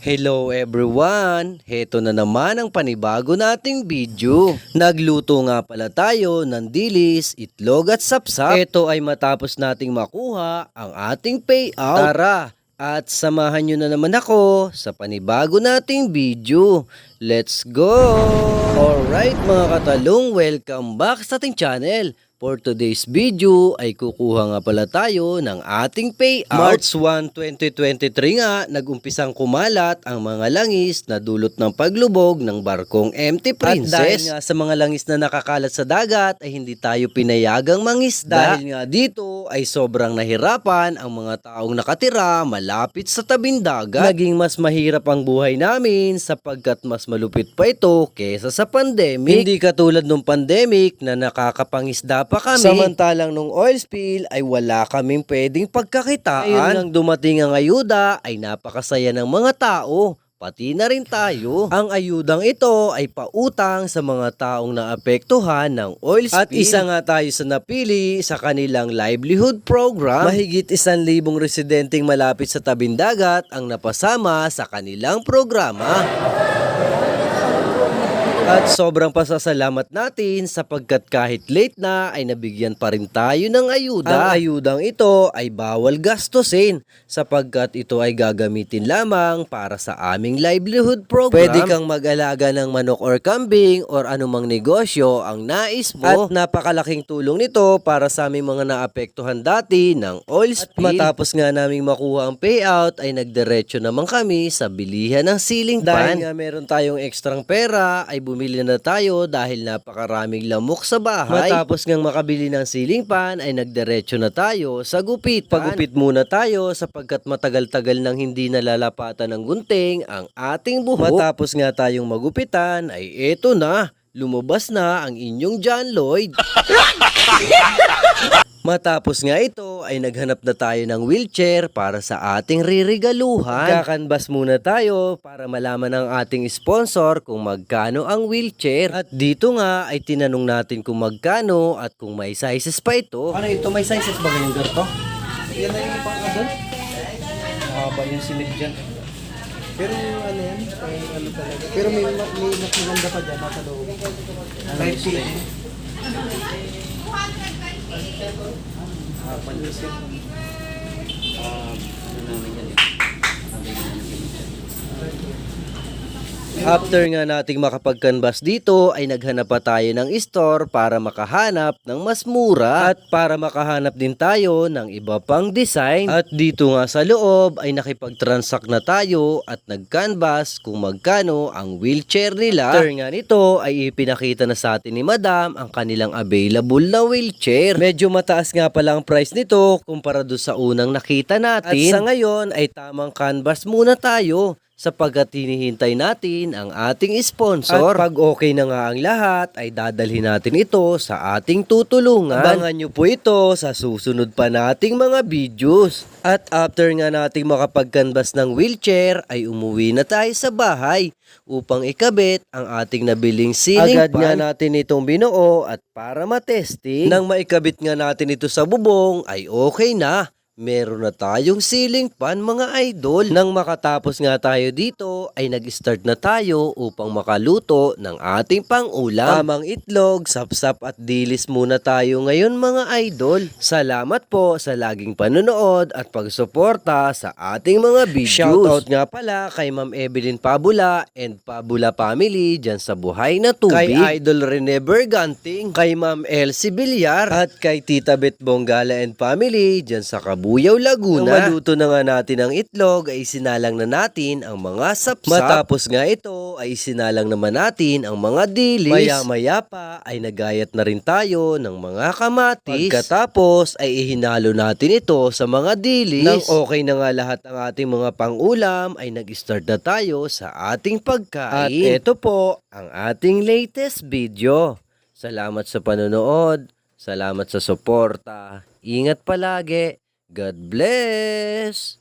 Hello everyone! Heto na naman ang panibago nating video. Nagluto nga pala tayo ng dilis, itlog at sapsap. Ito ay matapos nating makuha ang ating payout. Tara! At samahan nyo na naman ako sa panibago nating video. Let's go! Alright mga katalong, welcome back sa ating channel. For today's video ay kukuha nga pala tayo ng ating payout. March 1, 2023 nga, nagumpisang kumalat ang mga langis na dulot ng paglubog ng barkong Empty Princess. At dahil nga sa mga langis na nakakalat sa dagat ay hindi tayo pinayagang mangisda. Dahil nga dito ay sobrang nahirapan ang mga taong nakatira malapit sa tabing dagat. Naging mas mahirap ang buhay namin sapagkat mas malupit pa ito kesa sa pandemic. Hindi katulad nung pandemic na nakakapangisda pa kami. Samantalang nung oil spill ay wala kaming pwedeng pagkakitaan. Ayun nang dumating ang ayuda ay napakasaya ng mga tao. Pati na rin tayo. Ang ayudang ito ay pautang sa mga taong naapektuhan ng oil spill. At isa nga tayo sa napili sa kanilang livelihood program. Mahigit isang libong residenteng malapit sa tabing dagat ang napasama sa kanilang programa. At sobrang pasasalamat natin sapagkat kahit late na ay nabigyan pa rin tayo ng ayuda. Ang ayudang ito ay bawal gastusin sapagkat ito ay gagamitin lamang para sa aming livelihood program. Pwede kang mag-alaga ng manok or kambing or anumang negosyo ang nais mo. At napakalaking tulong nito para sa aming mga naapektuhan dati ng oil spill. At matapos nga naming makuha ang payout ay nagdiretso naman kami sa bilihan ng ceiling fan. Dahil nga meron tayong ekstrang pera ay bumili na tayo dahil napakaraming lamok sa bahay. Matapos ngang makabili ng ceiling fan ay nagdiretso na tayo sa gupitan. Pagupit muna tayo sapagkat matagal-tagal nang hindi nalalapatan ng gunting ang ating buhok. Matapos nga tayong magupitan ay eto na, lumabas na ang inyong John Lloyd. Matapos nga ito ay naghanap na tayo ng wheelchair para sa ating ririgaluhan. Kakanbas muna tayo para malaman ng ating sponsor kung magkano ang wheelchair. At dito nga ay tinanong natin kung magkano at kung may sizes pa ito. Ano ito? May sizes ba ganyan ganito? Yan na yung pang adult. Mahaba yung silid dyan. Pero ano yan, ay ano talaga. Pero may, may mas maganda pa dyan, nasa loob. 5 cm. Ah, panlisit. Um, ano namin yan eh. After nga nating makapag-canvas dito ay naghanap pa tayo ng store para makahanap ng mas mura at para makahanap din tayo ng iba pang design. At dito nga sa loob ay nakipag-transact na tayo at nag-canvas kung magkano ang wheelchair nila. After nga nito ay ipinakita na sa atin ni Madam ang kanilang available na wheelchair. Medyo mataas nga pala ang price nito kumpara doon sa unang nakita natin. At sa ngayon ay tamang canvas muna tayo sapagkat hinihintay natin ang ating sponsor. At pag okay na nga ang lahat, ay dadalhin natin ito sa ating tutulungan. Abangan nyo po ito sa susunod pa nating mga videos. At after nga nating makapag-canvas ng wheelchair, ay umuwi na tayo sa bahay upang ikabit ang ating nabiling ceiling Agad nga natin itong binuo at para matesting. Nang maikabit nga natin ito sa bubong, ay okay na. Meron na tayong ceiling fan mga idol. Nang makatapos nga tayo dito ay nag-start na tayo upang makaluto ng ating pang-ulam. Tamang itlog, sapsap at dilis muna tayo ngayon mga idol. Salamat po sa laging panonood at pagsuporta sa ating mga videos. Shoutout nga pala kay Ma'am Evelyn Pabula and Pabula Family dyan sa Buhay na Tubig. Kay Idol Rene Berganting, kay Ma'am Elsie Villar at kay Tita Bet Bongala and Family dyan sa Kabuyaw, Laguna. Nang maluto na nga natin ang itlog ay sinalang na natin ang mga sapsap. Matapos nga ito ay sinalang naman natin ang mga dilis. Maya-maya pa ay nagayat na rin tayo ng mga kamatis. Pagkatapos ay ihinalo natin ito sa mga dilis. Nang okay na nga lahat ang ating mga pangulam ay nag-start na tayo sa ating pagkain. At ito po ang ating latest video. Salamat sa panonood. Salamat sa suporta. Ingat palagi. God bless!